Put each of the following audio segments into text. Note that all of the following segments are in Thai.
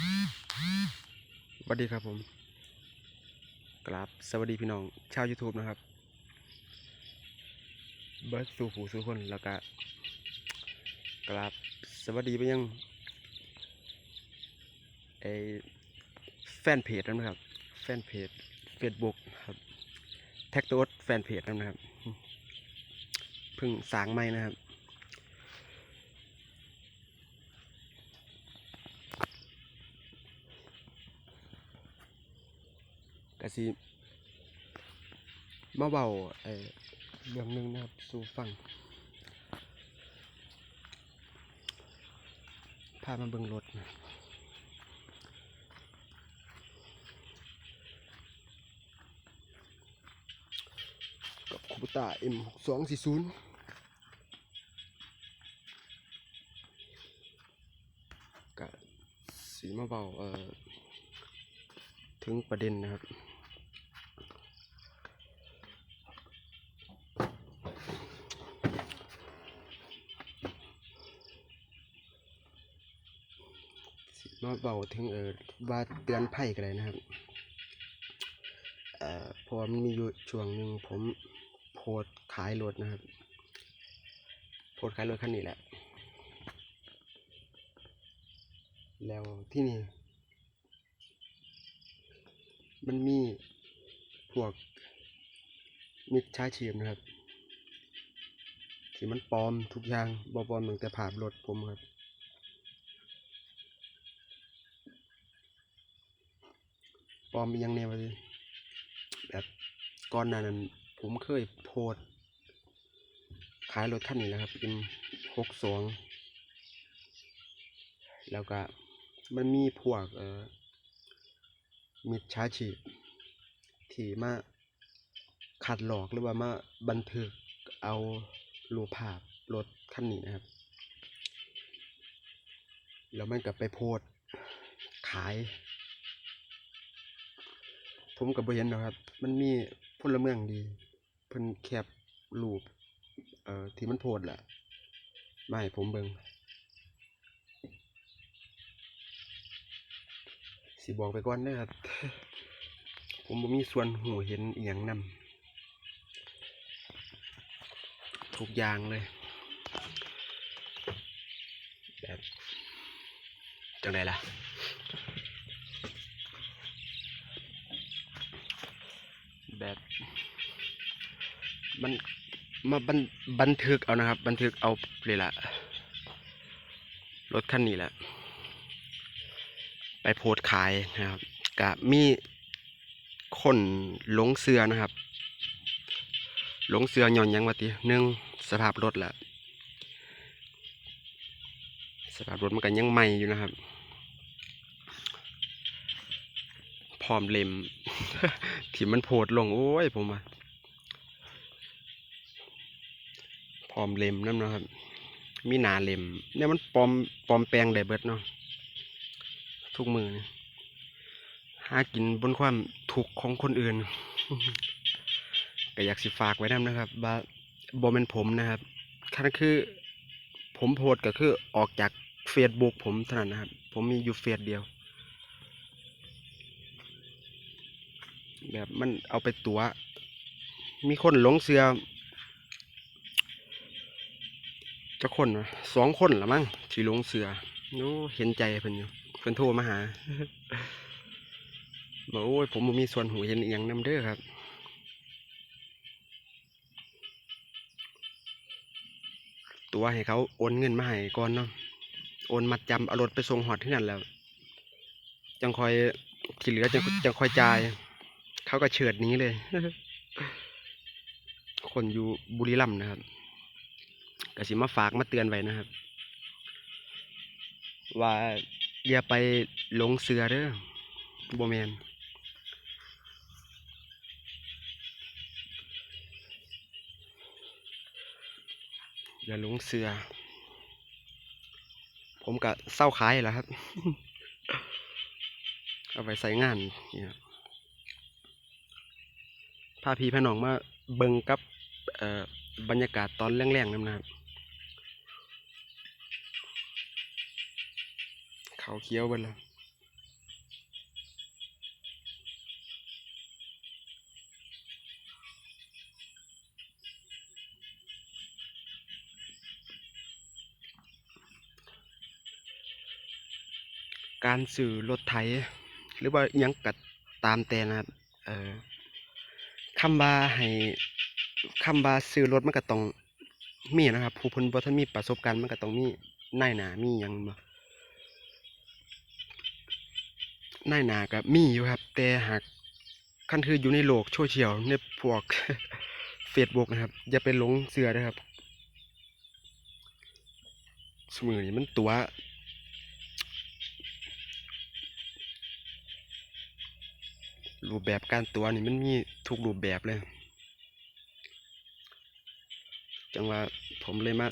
สวัสดีครับผมกราบสวัสดีพี่น้องชาว YouTube นะครับ เบิร์ดสู่ผู้สู่คนแล้วก็กราบสวัสดีไปยังไอแฟนเพจนะครับ แฟนเพจ Facebook ครับแท็กตัวแฟนเพจนะครับ เพิ่งสางใหม่นะครับ กสิมาเบาไอเรื่องหนึงนะครับสู่ฟังพามาเบิ่งรถนะกับคูปตา M6240 กะสีมาเบาเอ่อ ถึงประเด็นนะครับ สิ มาเบาถึงเออว่าเตือนภัยกันเลยนะครับเอ่อพราะว่ามันมีอยู่ช่วงหนึ่งผมโพสขายรถนะครับ โพสขายรถคันนี้แหละ แล้วที่นี่ มันมีพวกมิจฉาชีพนะครับ ที่มันปลอมทุกอย่างบอปลอมตั้งแต่ภาพรถผมครับ ปล อมอีหยังเนี่ยวะแบบก่อนหน้านั้น ผมเคยโพสขายรถคันนี้แหล้วครับ เป็นหกสองแล้วก็มันมีพวกเอ่อมิจฉาชีพที่มาขัดหลอกหรือว่ามาบันทึกเอารูปภาพรถคันนี้นะครับ แล้วมันก็ไปโพสขาย ผมกับบ่เห็นหรอครับ มันมีพลเมืองดี เพิ่นแคปรูปเอ่อที่มันโพสต์แหละมาให้ผมเบิงสิบอกไปก่อนเด้อครับ ผมบ่มีส่วนหูเห็นอีหยังนำทุกอย่างเลยแบบจังไดล่ะ แบบ มันมาบันบันทึกเอานะครับ บันทึกเอาเลยละรถคันนี้แหละ ไปโพสขายนะครับกะมีคนหลงเสือนะครับ หลงเสือหย่อนยังวะติหนึ่งสภาพรถแหละสภาพรถมันก็ยังใหม่อยู่นะครับ พร้อมเล็มที่มันโพดลง โอ้ยผมว่า พร้อมเล็มนั่นนะครับ มีหนาเล็มเนี่ยมันปลอมปลอมแปลงได้เบิดเนาะทุกมือนี่หากินบนความถูกข์ของคนอื่นก็อยากสิฝากไว้นำนะครับว่าบอเป็นผมนะครับคันคือผมโพสก็คือออกจากเฟซบุ๊กผมเท่านั้นนะครับ ผมมีอยู่เฟซเดียว แบบมันเอาไปตัว มีคนหลงเสือ จะคนวะสองคนละมั้งที่หลงเสือโน้เห็นใจเพิ่นอยู่เพิ่นโทรมาหาบอกโอ้ยผมบ่มีส่วนหูเห็นอหย่างนำเด้อครับตัวให้เขาโอนเงินมาให้ก่อนเนาะโอนมัดจำเอารถไปส่งหอดที่นั่นแล้ว จังคอยที่เหลือจังจังคอยจ่าย เขาก็เฉิดหนี้เลย คนอยู่บุรีรัมย์นะครับ ก็สิมาฝากมาเตือนไว้นะครับ ว่าอย่าไปหลงเสือเด้อบ่แมนอย่าหลงเสือ ผมก็เศร้าขายแล้วครับ เอาไปใส่งานเนี่ยพาพี่พน้องมาเบิงกับบรรยากาศตอนแรงๆนั่นนะครับ เขาเคี้ยวไปแล้วการสื่อรถไถหรือว่ายังกัดตามแต่นะเออคำว่าให้คำว่าสื่อรถมันก็ต้องมีนะครับ ผู้พิ่นบ่ท่านมีประสบการณ์มันก็ต้องมีน่ายหนามีหยังมา นายหนาก็มีอยู่ครับ แต่หากคันคืออยู่ในโลกโซเชียลในพวก Facebook นะครับ อย่าไปหลงเชื่อนะครับสมือนี้มันตัว รูปแบบการตัวนี่มันมีทุกรูปแบบเลย จังว่าผมเลยมา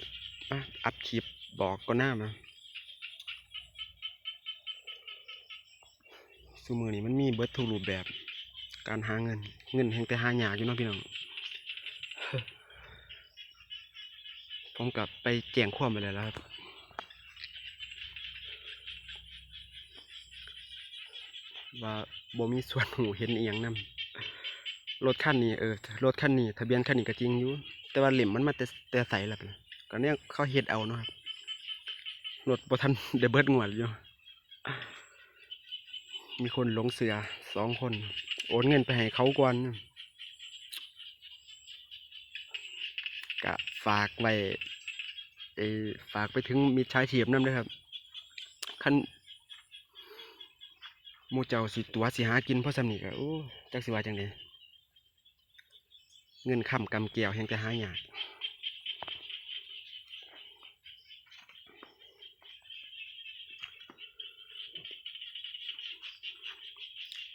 มาอัดคลิปบอกก็หน้ามา สมือนี้มันมีเบิดทุกรูปแบบ การหาเงิน เงินแห่งแต่หายากอยู่เนาะพี่น้องผมกลับไปแจ้งความไปเลยแล้วครับว่าบ่มีส่วนหูเห็นเอียงนํรถคันนี้เออรถคันนี้ทะเบียนคันนี้ก็จริงอยู่แต่ว่าเหล่มมันมาแต่แต่ใสแล้วนะก็เนี่ยเขาเฮ็ดเอาเนาะครับรถบ่ทันได้เบิดงวดอยู่ มีคนหลงเสือสองคน โอนเงินไปให้เขาก่อนก็ฝากไว้ฝากไปถึงมิจฉาชีพนำด้วยครับคันมูเจ้าสิตัวสิหากินเพราะสำนีก็โอ้จักสิว่าจังไดเงินคำกำเกี่ยวแห่งแต่หายาก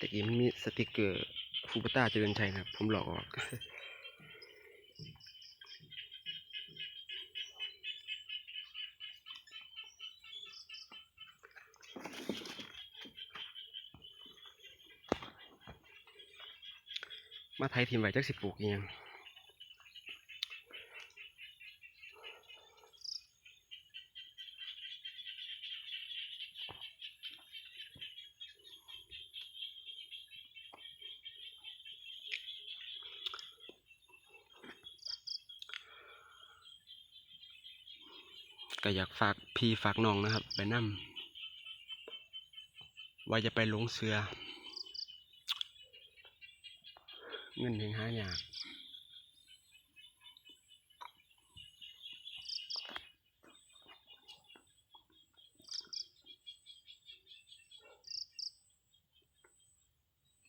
แต่กี้มันมีสติกเกอร์ฟูบต้าเจริญชัยนะครับ ผมหลอกออกมาไทยทีมไว้จักสิบปลูกยัง ก็อยากฝากพี่ฝากน้องนะครับ ไปนั่ว่าจะไปลงเสือ เงินถึงหายาก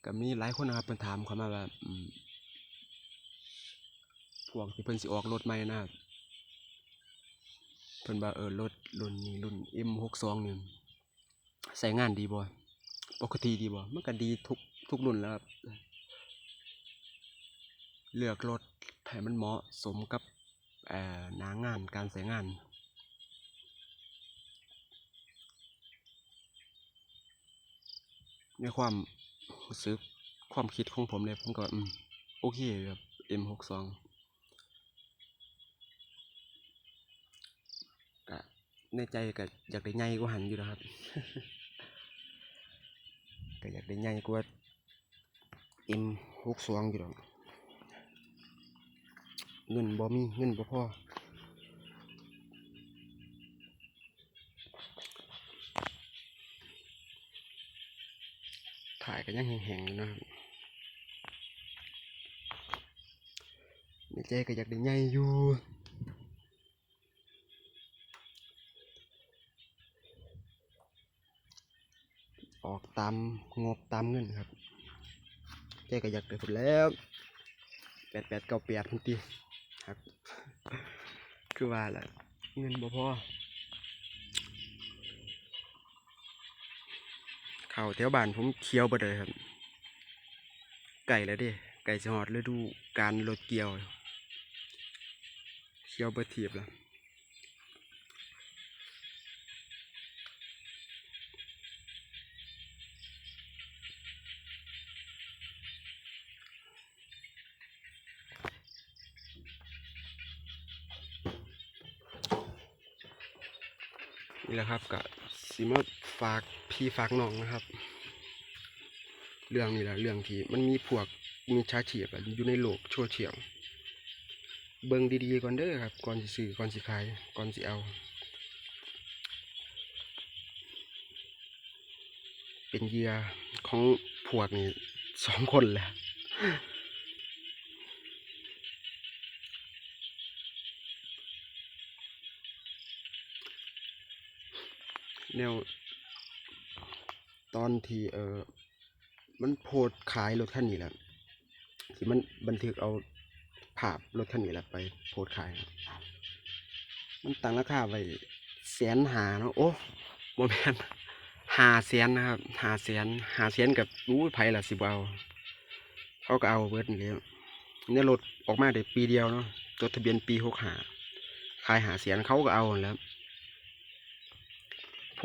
ก็มีหลายคนนะครับเพิ่นถามเขามาว่าพวกที่เพิ่นสิออกรถใหม่นะครับ เพิ่นว่าเออรถรุ่นนี้รุ่น M62 นี่ใช้งานดีบ่ปกติดีบ่มันก็ดีทุกทุกรุ่นแล้วครับ เลือกรถให้มันเหมาะสมกับหน้างานการใช้งานในความรู้สึกความคิดของผมเลยผมก็อืมโอเคครับ M62 ก็ ในใจก็อยากได้ใหญ่กว่าหันอยู่นะครับ ก็อยากได้ใหญ่กว่า M62 อยู่ดอกเงินบ่มีเงินบ่พอถ่ายก็ยังแห้งๆอยู่นะครับในใจก็อยากได้ใหญ่อยู่ ออกตามงบตามเงินครับใจก็อยากได้ผลแล้วแปดแปดเก้าแปดทันทีครับ คือว่าแหละเงินบ่พอเข้าแถวบ้านผมเคี้ยวบ่ได้ครับ ไก่แล้วดิไก่จะหอดฤดูการรถเกี่ยวเคี้ยวบิดทีบแล้ว นี่แหละครับก็สิมาฝากพี่ฝากน้องนะครับ เรื่องนี้แหละเรื่องที่มันมีพวกมีชาชีพอะอยู่ในโลกโซเชียลเบิ่งดีๆก่อนเด้อครับก่อนสิซื้อก่อนสิขายก่อนสิเอา เป็นเยื่อของพวกนี้สองคนแหละ แนว ตอนที่เออมันโพสขายรถคันนี้แหละที่มันบันทึกเอาภาพรถคันนี้แหละไปโพสขายนะมันตั้งราคาไว้แสนหาเนาะโอ้โมแมนหาแสนนะครับหาแสนหาแสนกับรู้ไผ่ละสิบเอาเขาก็เอาเบิร์ดนี่แล้วเนี่ยรถออกมาได้ปีเดียวเนาะจดทะเบียนปีหกหาขายหาแสนเขาก็เอาแล้ว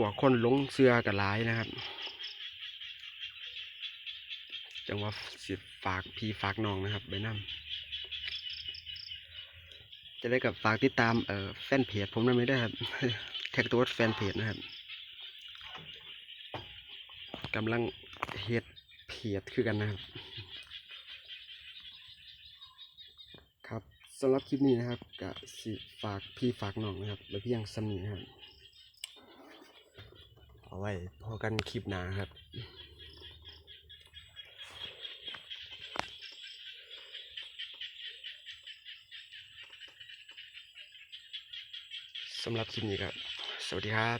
วกคนหลงเสือกับหลายนะครับ จังว่าสิฝากพี่ฝากน้องนะครับไปนั่จะได้กับฝากติดตามเอ่อแฟนเพจผมนั่นไม่ได้ครับแท็กตัวแฟนเพจนะครับกำลังเฮ็ดเพจคือกันนะครับ ครับสำหรับคลิปนี้นะครับก็สิฝากพี่ฝากน้องนะครับไว้เพียงสำนีนะครับ เอาไว้พอกันคลิปหนาครับสำหรับคลิปนี้ครับ สวัสดีครับ